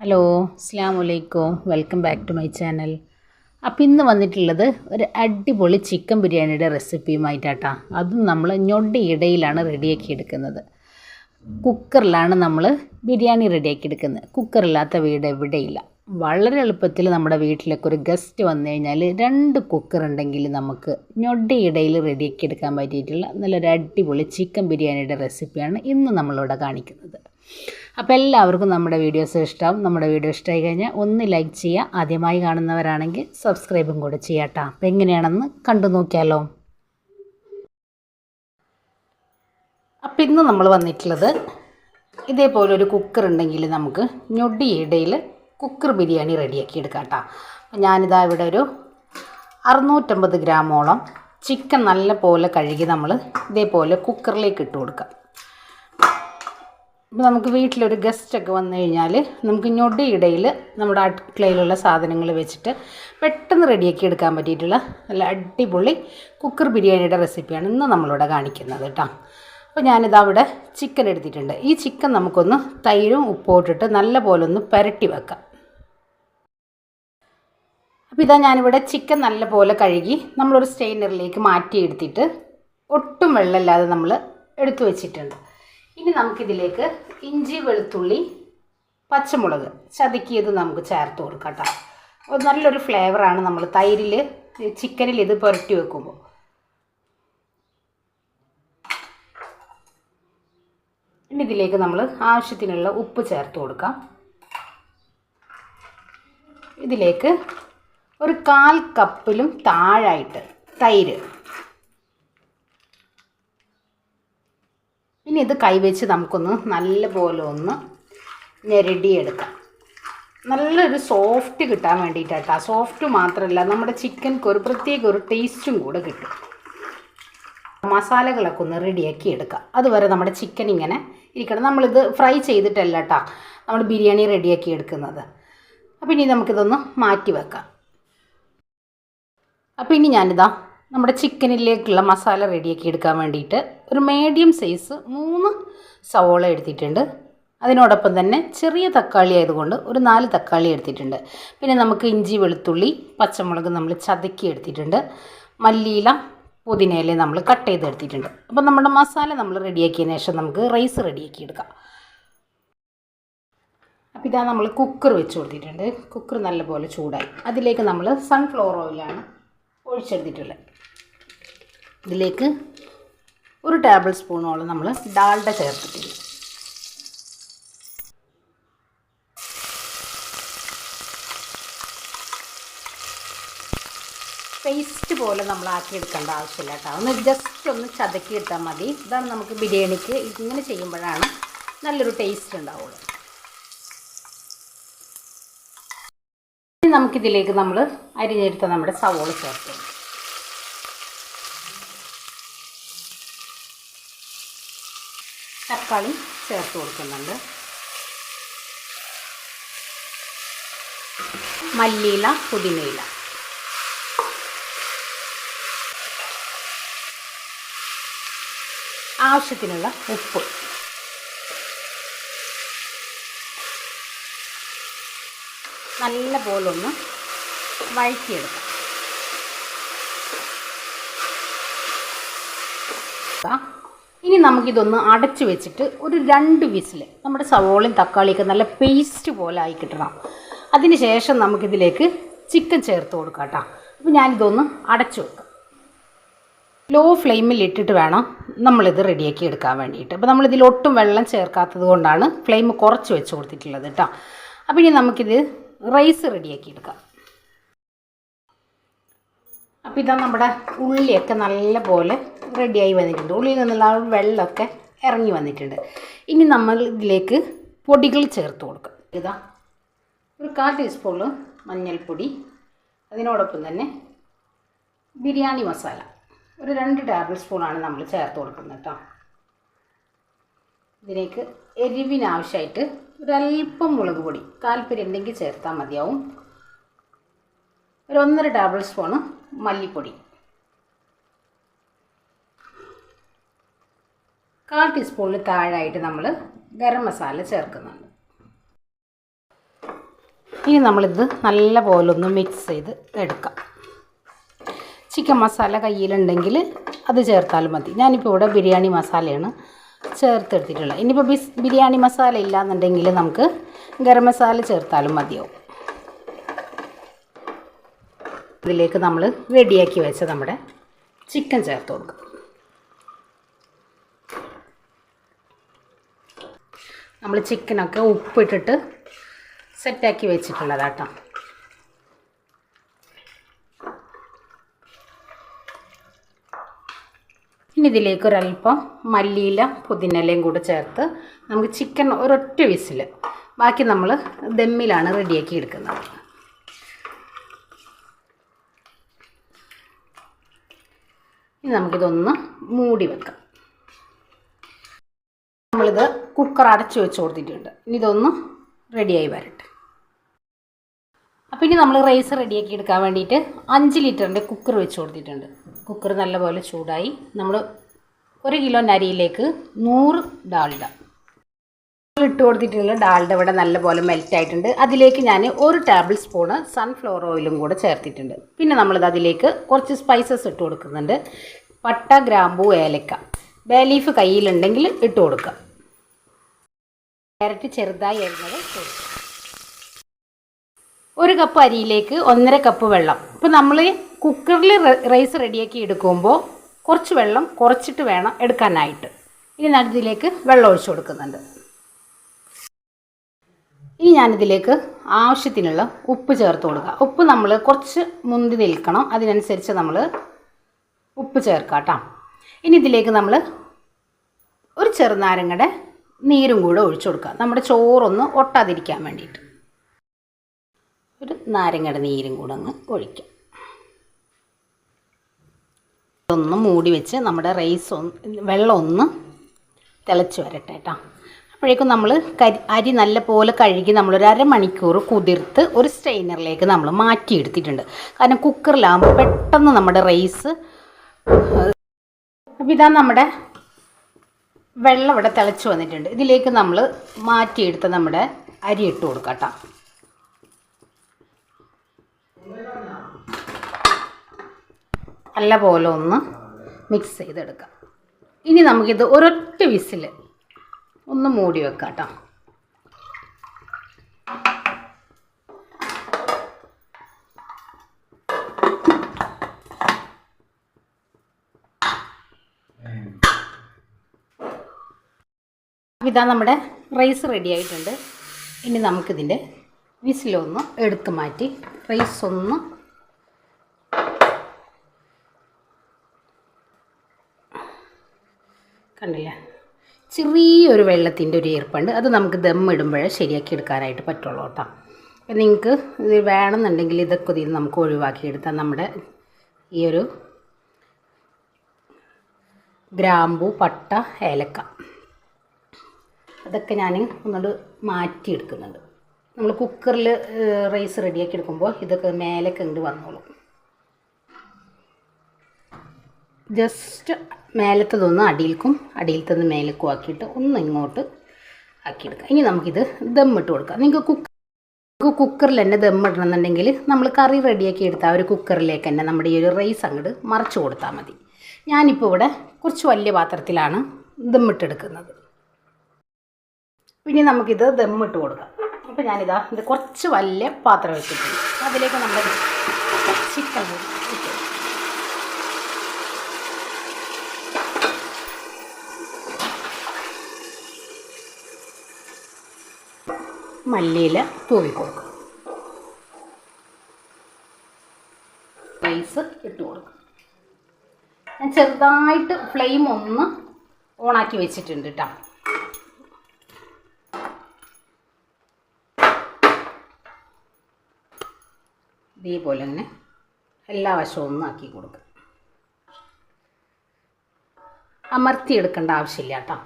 Hello അസ്സാം വലൈക്കും welcome back to my channel. അപ്പോൾ ഇന്ന് വന്നിട്ടുള്ളത് ഒരു അടിപൊളി ചിക്കൻ ബിരിയാണിയുടെ റെസിപ്പിയുമായിട്ടാട്ടാ. അതും നമ്മൾ ഞൊടി ഇടയിലാണ് റെഡിയാക്കി എടുക്കുന്നത്. കുക്കറിലാണ് നമ്മൾ ബിരിയാണി റെഡിയാക്കി എടുക്കുന്നത്. കുക്കറില്ലാത്ത വീട് എവിടെയില്ല. വളരെ എളുപ്പത്തിൽ നമ്മുടെ വീട്ടിലൊക്കെ ഒരു ഗസ്റ്റ് വന്നു കഴിഞ്ഞാൽ രണ്ട് കുക്കർ ഉണ്ടെങ്കിൽ നമുക്ക് ഞൊടിയിടയിൽ റെഡിയാക്കി എടുക്കാൻ പറ്റിയിട്ടുള്ള നല്ലൊരു അടിപൊളി ചിക്കൻ ബിരിയാണിയുടെ റെസിപ്പിയാണ് ഇന്ന് നമ്മളിവിടെ കാണിക്കുന്നത്. അപ്പോൾ എല്ലാവർക്കും നമ്മുടെ വീഡിയോസ് ഇഷ്ടമാവും നമ്മുടെ വീഡിയോ ഇഷ്ടമായി കഴിഞ്ഞാൽ ഒന്ന് ലൈക്ക് ചെയ്യുക. ആദ്യമായി കാണുന്നവരാണെങ്കിൽ സബ്സ്ക്രൈബും കൂടെ ചെയ്യാട്ടോ അപ്പോൾ എങ്ങനെയാണെന്ന് കണ്ടു നോക്കിയാലോ? അപ്പം ഇന്ന് നമ്മൾ വന്നിട്ടുള്ളത് ഇതേപോലെ ഒരു കുക്കർ ഉണ്ടെങ്കിൽ നമുക്ക് ഞൊടിയിടയിൽ കുക്കർ ബിരിയാണി റെഡിയാക്കി എടുക്കാം കേട്ടോ ഞാനിതാ ഇവിടെ ഒരു അറുന്നൂറ്റമ്പത് ഗ്രാമോളം ചിക്കൻ നല്ല പോലെ കഴുകി നമ്മൾ ഇതേപോലെ കുക്കറിലേക്ക് ഇട്ട് കൊടുക്കാം ഇപ്പോൾ നമുക്ക് വീട്ടിലൊരു ഗസ്റ്റൊക്കെ വന്നു കഴിഞ്ഞാൽ നമുക്ക് ഞൊടിയിടയിൽ നമ്മുടെ അടുക്കളയിലുള്ള സാധനങ്ങൾ വെച്ചിട്ട് പെട്ടെന്ന് റെഡിയാക്കി എടുക്കാൻ പറ്റിയിട്ടുള്ള നല്ല അടിപൊളി കുക്കർ ബിരിയാണിയുടെ റെസിപ്പിയാണ് ഇന്ന് നമ്മളിവിടെ കാണിക്കുന്നത് കേട്ടോ. അപ്പോൾ ഞാനിതാ അവിടെ ചിക്കൻ എടുത്തിട്ടുണ്ട്. ഈ ചിക്കൻ നമുക്കൊന്ന് തൈരും ഉപ്പും ഇട്ടിട്ട് നല്ല പോലെ ഒന്ന് പുരട്ടി വെക്കാം. അപ്പോൾ ഇതാ ഞാനിവിടെ ചിക്കൻ നല്ലപോലെ കഴുകി നമ്മളൊരു സ്റ്റെയിനറിലേക്ക് മാറ്റിയെടുത്തിട്ട് ഒട്ടും വെള്ളമില്ലാതെ നമ്മൾ എടുത്തു വെച്ചിട്ടുണ്ട്. ഇനി നമുക്കിതിലേക്ക് ഇഞ്ചി വെളുത്തുള്ളി പച്ചമുളക് ചതുക്കിയത് നമുക്ക് ചേർത്ത് കൊടുക്കാം അപ്പോൾ നല്ലൊരു ഫ്ലേവറാണ് നമ്മൾ തൈരിൽ ചിക്കനിൽ ഇത് പുരട്ടി വെക്കുമ്പോൾ ഇനി ഇതിലേക്ക് നമ്മൾ ആവശ്യത്തിനുള്ള ഉപ്പ് ചേർത്ത് കൊടുക്കാം. ഇതിലേക്ക് ഒരു കാൽ കപ്പിലും താഴായിട്ട് തൈര്. ഇനി ഇത് കൈവച്ച് നമുക്കൊന്ന് നല്ലപോലെ ഒന്ന് ഞെരടിയെടുക്കാം. നല്ലൊരു സോഫ്റ്റ് കിട്ടാൻ വേണ്ടിയിട്ടാട്ടാ. സോഫ്റ്റ് മാത്രമല്ല നമ്മുടെ ചിക്കൻക്ക് ഒരു പ്രത്യേക ഒരു ടേസ്റ്റും കൂടെ കിട്ടും. മസാലകളൊക്കെ ഒന്ന് റെഡിയാക്കി എടുക്കാം. അതുവരെ നമ്മുടെ ചിക്കൻ ഇങ്ങനെ ഇരിക്കണം. നമ്മളിത് ഫ്രൈ ചെയ്തിട്ടല്ല കേട്ടോ നമ്മൾ ബിരിയാണി റെഡിയാക്കി എടുക്കുന്നത്. അപ്പോൾ ഇനി നമുക്കിതൊന്ന് മാറ്റി വെക്കാം. അപ്പോൾ ഇനി ഞാനിതാ നമ്മുടെ ചിക്കനിലേക്കുള്ള മസാല റെഡിയാക്കി എടുക്കാൻ വേണ്ടിയിട്ട് ഒരു മീഡിയം സൈസ് മൂന്ന് സവോള എടുത്തിട്ടുണ്ട്. അതിനോടൊപ്പം തന്നെ ചെറിയ തക്കാളി ആയതുകൊണ്ട് ഒരു നാല് തക്കാളി എടുത്തിട്ടുണ്ട്. പിന്നെ നമുക്ക് ഇഞ്ചി വെളുത്തുള്ളി പച്ചമുളക് നമ്മൾ ചതക്കി എടുത്തിട്ടുണ്ട്. മല്ലിയില പുതിനയില നമ്മൾ കട്ട് ചെയ്ത് എടുത്തിട്ടുണ്ട്. അപ്പോൾ നമ്മുടെ മസാല നമ്മൾ റെഡിയാക്കിയതിന് ശേഷം നമുക്ക് റൈസ് റെഡിയാക്കി എടുക്കാം. അപ്പോൾ ഇതാ നമ്മൾ കുക്കർ വെച്ച് കൊടുത്തിട്ടുണ്ട്. കുക്കർ നല്ലപോലെ ചൂടായി. അതിലേക്ക് നമ്മൾ സൺഫ്ലവർ ഓയിലാണ് ഒഴിച്ചെടുത്തിട്ടുള്ളത് ഇതിലേക്ക് ഒരു ടേബിൾ സ്പൂണോളം നമ്മൾ ഡാൽഡ ചേർത്തിട്ടുണ്ട് പേസ്റ്റ് പോലെ നമ്മൾ ആക്കി എടുക്കേണ്ട ആവശ്യമില്ല കേട്ടോ. ഒന്ന് ജസ്റ്റ് ഒന്ന് ചതക്കി ഇട്ടാൽ മതി. ഇതാണ് നമുക്ക് ബിരിയാണിക്ക് ഇങ്ങനെ ചെയ്യുമ്പോഴാണ് നല്ലൊരു ടേസ്റ്റ് ഉണ്ടാവുള്ളൂ. ഇനി നമുക്കിതിലേക്ക് നമ്മൾ അരിഞ്ഞെടുത്ത നമ്മുടെ സവോള ചേർത്ത് തക്കാളി ചേർത്ത് കൊടുക്കുന്നുണ്ട്. മല്ലിയില പുതിനയില. ആവശ്യത്തിനുള്ള ഉപ്പ്. നല്ല പോലൊന്ന് വഴറ്റിയെടുക്കാം. ഇനി നമുക്കിതൊന്ന് അടച്ചു വെച്ചിട്ട് ഒരു രണ്ട് വിസിൽ നമ്മുടെ സവോളയും തക്കാളിയൊക്കെ നല്ല പേസ്റ്റ് പോലെ ആയി കിട്ടണം. അതിന് ശേഷം നമുക്കിതിലേക്ക് ചിക്കൻ ചേർത്ത് കൊടുക്കാം കേട്ടോ. അപ്പോൾ ഞാനിതൊന്ന് അടച്ചു വെക്കാം. ലോ ഫ്ലെയിമിൽ ഇട്ടിട്ട് വേണം നമ്മളിത് റെഡിയാക്കി എടുക്കാൻ വേണ്ടിയിട്ട്. അപ്പോൾ നമ്മളിതിൽ ഒട്ടും വെള്ളം ചേർക്കാത്തത് കൊണ്ടാണ് ഫ്ലെയിം കുറച്ച് വെച്ച് കൊടുത്തിട്ടുള്ളത് കേട്ടോ. അപ്പോൾ ഇനി നമുക്കിത് റൈസ് റെഡിയാക്കി എടുക്കാം. അപ്പോൾ ഇതാ നമ്മുടെ ഉള്ളിയൊക്കെ നല്ല പോലെ റെഡിയായി വന്നിട്ടുണ്ട്. ഉള്ളിയിൽ നിന്നുള്ള ആ വെള്ളമൊക്കെ ഇറങ്ങി വന്നിട്ടുണ്ട്. ഇനി നമ്മൾ ഇതിലേക്ക് പൊടികൾ ചേർത്ത് കൊടുക്കുക ഇതാ ഒരു കാൽ ടീസ്പൂൺ മഞ്ഞൾപ്പൊടി അതിനോടൊപ്പം തന്നെ ബിരിയാണി മസാല. ഒരു രണ്ട് ടേബിൾ സ്പൂണാണ് നമ്മൾ ചേർത്ത് കൊടുക്കുന്നത് കേട്ടോ. ഇതിലേക്ക് എരിവിനാവശ്യമായിട്ട് ഒരല്പം മുളക് പൊടി. താല്പര്യം ഉണ്ടെങ്കിൽ ചേർത്താൽ മതിയാവും. ഒരു ഒന്നര ടേബിൾ സ്പൂണ് മല്ലിപ്പൊടി. കാൽ ടീസ്പൂണിൽ താഴായിട്ട് നമ്മൾ ഗരം മസാല ചേർക്കുന്നുണ്ട്. ഇനി നമ്മളിത് നല്ല പോലെ ഒന്ന് മിക്സ് ചെയ്ത് എടുക്കാം. ചിക്കൻ മസാല കയ്യിലുണ്ടെങ്കിൽ അത് ചേർത്താലും മതി. ഞാനിപ്പോൾ ഇവിടെ ബിരിയാണി മസാലയാണ് ചേർത്തെടുത്തിട്ടുള്ളത്. ഇനിയിപ്പോൾ ബിസ് ബിരിയാണി മസാല ഇല്ലാന്നുണ്ടെങ്കിൽ നമുക്ക് ഗരം മസാല ചേർത്താലും മതിയാവും. ഇതിലേക്ക് നമ്മൾ റെഡിയാക്കി വെച്ച നമ്മുടെ ചിക്കൻ ചേർത്ത് കൊടുക്കും. നമ്മൾ ചിക്കനൊക്കെ ഉപ്പിട്ടിട്ട് സെറ്റാക്കി വെച്ചിട്ടുള്ളതാട്ടോ. ഇനി ഇതിലേക്ക് ഒരല്പം മല്ലിയില പുതിനയിലയും കൂടെ ചേർത്ത് നമുക്ക് ചിക്കൻ ഒരൊറ്റ വിസിൽ ബാക്കി നമ്മൾ ദമ്മിലാണ് റെഡിയാക്കി എടുക്കുന്നത്. ഇനി നമുക്കിതൊന്ന് മൂടി വെക്കാം. നമ്മളിത് കുക്കർ അടച്ചു വെച്ച് കൊടുത്തിട്ടുണ്ട്. ഇനി ഇതൊന്ന് റെഡിയായി വരട്ടെ. അപ്പോൾ ഇനി നമ്മൾ റൈസ് റെഡിയാക്കി എടുക്കാൻ വേണ്ടിയിട്ട് അഞ്ച് ലിറ്ററിന്റെ കുക്കർ വെച്ച് കൊടുത്തിട്ടുണ്ട്. കുക്കർ നല്ലപോലെ ചൂടായി. നമ്മൾ ഒരു കിലോ നരിയിലേക്ക് നൂറ് ഡാൽഡ. ഇട്ട് കൊടുത്തിട്ടുള്ള ഡാൽഡ ഇവിടെ നല്ലപോലെ മെൽറ്റ് ആയിട്ടുണ്ട്. അതിലേക്ക് ഞാൻ ഒരു ടേബിൾ സ്പൂണ് സൺഫ്ലവർ ഓയിലും കൂടെ ചേർത്തിട്ടുണ്ട്. പിന്നെ നമ്മളിത് അതിലേക്ക് കുറച്ച് സ്പൈസസ് ഇട്ട് കൊടുക്കുന്നുണ്ട്. പട്ട ഗ്രാമ്പു ഏലക്ക. ബേ ലീഫ് കയ്യിലുണ്ടെങ്കിൽ ഇട്ട് കൊടുക്കുക ക്യാരറ്റ് ചെറുതായി ഇട്ട് കൊടുക്കുക ഒരു കപ്പ് അരിയിലേക്ക് ഒന്നര കപ്പ് വെള്ളം. ഇപ്പോൾ നമ്മൾ കുക്കറിൽ റൈസ് റെഡിയാക്കി എടുക്കുമ്പോൾ കുറച്ച് വെള്ളം കുറച്ചിട്ട് വേണം എടുക്കാനായിട്ട്. ഇനി ഞാനിതിലേക്ക് വെള്ളം ഒഴിച്ചു കൊടുക്കുന്നുണ്ട്. ഇനി ഞാനിതിലേക്ക് ആവശ്യത്തിനുള്ള ഉപ്പ് ചേർത്ത് കൊടുക്കുക ഉപ്പ് നമ്മൾ കുറച്ച് മുന്തി നിൽക്കണം. അതിനനുസരിച്ച് നമ്മൾ ഉപ്പ് ചേർക്കാം കേട്ടോ ഇനി ഇതിലേക്ക് നമ്മൾ ഒരു ചെറുനാരങ്ങയുടെ നീരും കൂടെ ഒഴിച്ചു കൊടുക്കുക നമ്മുടെ ചോറൊന്ന് ഒട്ടാതിരിക്കാൻ വേണ്ടിയിട്ട്. ഒരു നാരങ്ങയുടെ നീരും കൂടെ അങ്ങ് ഒഴിക്കാം. ഒന്ന് മൂടി വെച്ച് നമ്മുടെ റൈസ് ഒന്ന് വെള്ളം ഒന്ന് തിളച്ച് വരട്ടെ കേട്ടോ അപ്പോഴേക്കും നമ്മൾ കരി അരി നല്ലപോലെ കഴുകി നമ്മളൊരു അരമണിക്കൂർ കുതിർത്ത് ഒരു സ്ട്രെയിനറിലേക്ക് നമ്മൾ മാറ്റിയെടുത്തിട്ടുണ്ട്. കാരണം കുക്കറിലാകുമ്പോൾ പെട്ടെന്ന് നമ്മുടെ റൈസ് അപ്പോൾ ഇതാ നമ്മുടെ വെള്ളം ഇവിടെ തിളച്ച് വന്നിട്ടുണ്ട്. ഇതിലേക്ക് നമ്മൾ മാറ്റിയെടുത്ത നമ്മുടെ അരി ഇട്ട് കൊടുക്കാം കേട്ടോ നല്ല പോലെ ഒന്ന് മിക്സ് ചെയ്തെടുക്കാം. ഇനി നമുക്കിത് ഒരൊറ്റ വിസിൽ ഒന്ന് മൂടി വെക്കാം കേട്ടോ ഇതാ നമ്മുടെ റൈസ് റെഡി ആയിട്ടുണ്ട്. ഇനി നമുക്കിതിന്റെ വിസിലൊന്ന് എടുത്തു മാറ്റി റൈസ് ഒന്ന് കണ്ടില്ലേ ചെറിയൊരു വെള്ളത്തിന്റെ ഒരു ഈർപ്പുണ്ട്. അത് നമുക്ക് ദം ഇടുമ്പോഴേ ശരിയാക്കി എടുക്കാനായിട്ട് പറ്റുള്ളൂ കേട്ടോ. നിങ്ങൾക്ക് ഇത് വേണമെന്നുണ്ടെങ്കിൽ ഇതൊക്കെ ഇതിൽ നമുക്ക് ഒഴിവാക്കി എടുത്താൽ നമ്മുടെ ഈ ഒരു ഗ്രാമ്പു പട്ട ഏലക്ക. അതൊക്കെ ഞാൻ ഒന്നുകൊണ്ട് മാറ്റിയെടുക്കുന്നുണ്ട്. നമ്മൾ കുക്കറിൽ റൈസ് റെഡിയാക്കി എടുക്കുമ്പോൾ ഇതൊക്കെ മേലേക്ക് ഇങ്ങോട്ട് വന്നോളും. ജസ്റ്റ് മേലത്തതൊന്ന് അടിയിൽക്കും അടിയിലത്തത് മേലക്കും ആക്കിയിട്ട് ഒന്ന് ഇങ്ങോട്ട് ആക്കിയെടുക്കാം. ഇനി നമുക്കിത് ദമ്മിട്ട് കൊടുക്കാം. നിങ്ങൾക്ക് കുക്ക് നമുക്ക് കുക്കറിൽ തന്നെ ദമ്മിടണമെന്നുണ്ടെങ്കിൽ നമ്മൾ കറി റെഡിയാക്കി എടുത്ത ആ ഒരു കുക്കറിലേക്ക് തന്നെ നമ്മുടെ ഈ ഒരു റൈസ് അങ്ങോട്ട് മറിച്ച് കൊടുത്താൽ മതി. ഞാനിപ്പോൾ ഇവിടെ കുറച്ച് വലിയ പാത്രത്തിലാണ് ദമ്മിട്ടെടുക്കുന്നത് പിന്നെ നമുക്കിത് ദമ്മിട്ട് കൊടുക്കാം. അപ്പോൾ ഞാനിതാ ഇത് കുറച്ച് വലിയ പാത്രം വെച്ചിട്ടുണ്ട്. അതിലേക്ക് നമ്മുടെ ചിക്കൻ ഇട്ട് മല്ലിയില തൂവി കൊടുക്കും. റൈസ് ഇട്ട് കൊടുക്കും. ഞാൻ ചെറുതായിട്ട് ഫ്ലെയിം ഒന്ന് ഓണാക്കി വെച്ചിട്ടുണ്ട് കേട്ടോ ഇതേപോലെ തന്നെ എല്ലാ വശവും ഒന്ന് ആക്കി കൊടുക്കുക അമർത്തി എടുക്കേണ്ട ആവശ്യമില്ല കേട്ടോ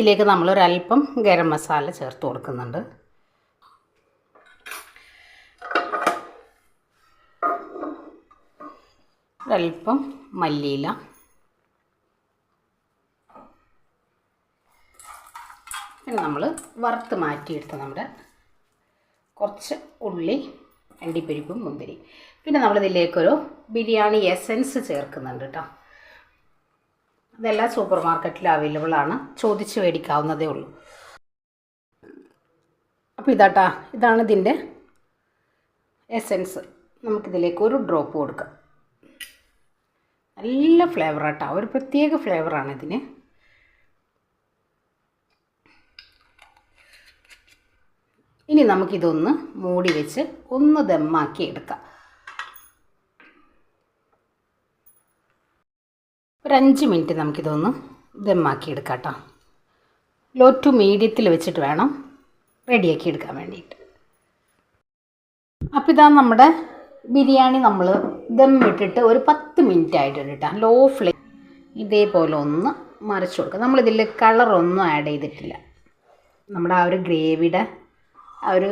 ഇതിലേക്ക് നമ്മളൊരല്പം ഗരം മസാല ചേർത്ത് കൊടുക്കുന്നുണ്ട്. ഒരല്പം മല്ലിയില. പിന്നെ നമ്മൾ വറുത്ത് മാറ്റിയെടുത്ത നമ്മുടെ കുറച്ച് ഉള്ളി അണ്ടിപ്പരിപ്പും മുന്തിരി. പിന്നെ നമ്മളിതിലേക്കൊരു ബിരിയാണി എസൻസ് ചേർക്കുന്നുണ്ട് കേട്ടോ ഇതെല്ലാം സൂപ്പർ മാർക്കറ്റിൽ അവൈലബിൾ ആണ്. ചോദിച്ച് മേടിക്കാവുന്നതേ ഉള്ളൂ. അപ്പോൾ ഇതാട്ടാ ഇതാണ് ഇതിന്റെ എസെൻസ് നമുക്കിതിലേക്ക് ഒരു ഡ്രോപ്പ് കൊടുക്കാം. നല്ല ഫ്ലേവറാട്ടോ ഒരു പ്രത്യേക ഫ്ലേവറാണ് ഇതിന്. ഇനി നമുക്കിതൊന്ന് മൂടി വെച്ച് ഒന്ന് ദമ്മാക്കി എടുക്കാം. ഒരു അഞ്ച് മിനിറ്റ് നമുക്കിതൊന്ന് ദമ്മാക്കി എടുക്കാം കേട്ടോ ലോ ടു മീഡിയത്തിൽ വെച്ചിട്ട് വേണം റെഡിയാക്കി എടുക്കാൻ വേണ്ടിയിട്ട്. അപ്പോൾ ഇതാ നമ്മുടെ ബിരിയാണി നമ്മൾ ദം ഇട്ടിട്ട് ഒരു പത്ത് മിനിറ്റ് ആയിട്ടുണ്ട് കേട്ടോ. ലോ ഫ്ലെയിം ഇതേപോലെ ഒന്ന് മറിച്ച് കൊടുക്കുക നമ്മളിതിൽ കളറൊന്നും ആഡ് ചെയ്തിട്ടില്ല. നമ്മുടെ ആ ഒരു ഗ്രേവിയുടെ ആ ഒരു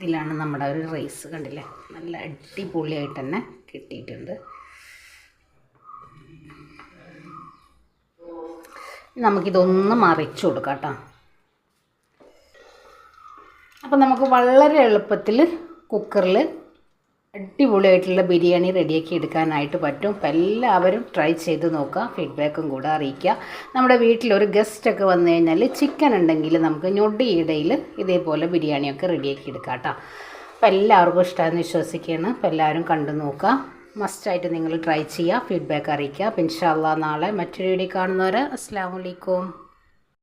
ഇതിലാണ് നമ്മുടെ ഒരു റൈസ് കണ്ടില്ലേ? നല്ല അടിപൊളിയായിട്ട് തന്നെ കിട്ടിയിട്ടുണ്ട്. നമുക്കിതൊന്ന് മറിച്ച് കൊടുക്കാം കേട്ടോ അപ്പം നമുക്ക് വളരെ എളുപ്പത്തിൽ കുക്കറിൽ അടിപൊളിയായിട്ടുള്ള ബിരിയാണി റെഡിയാക്കി എടുക്കാനായിട്ട് പറ്റും. അപ്പം എല്ലാവരും ട്രൈ ചെയ്ത് നോക്കുക ഫീഡ്ബാക്കും കൂടെ അറിയിക്കുക. നമ്മുടെ വീട്ടിലൊരു ഗസ്റ്റൊക്കെ വന്നു കഴിഞ്ഞാൽ ചിക്കൻ ഉണ്ടെങ്കിൽ നമുക്ക് ഞൊടിയിടയിൽ ഇതേപോലെ ബിരിയാണിയൊക്കെ റെഡിയാക്കി എടുക്കാം കേട്ടോ. അപ്പം എല്ലാവർക്കും ഇഷ്ടമാണെന്ന് വിശ്വസിക്കുകയാണ്. അപ്പം എല്ലാവരും കണ്ടു നോക്കുക. മസ്റ്റായിട്ട് നിങ്ങൾ ട്രൈ ചെയ്യുക ഫീഡ്ബാക്ക് അറിയിക്കുക. ഇൻഷാല്ലാ നാളെ മറ്റൊരു വീഡിയോ കാണുന്നവരെ അസ്സാം വലൈക്കും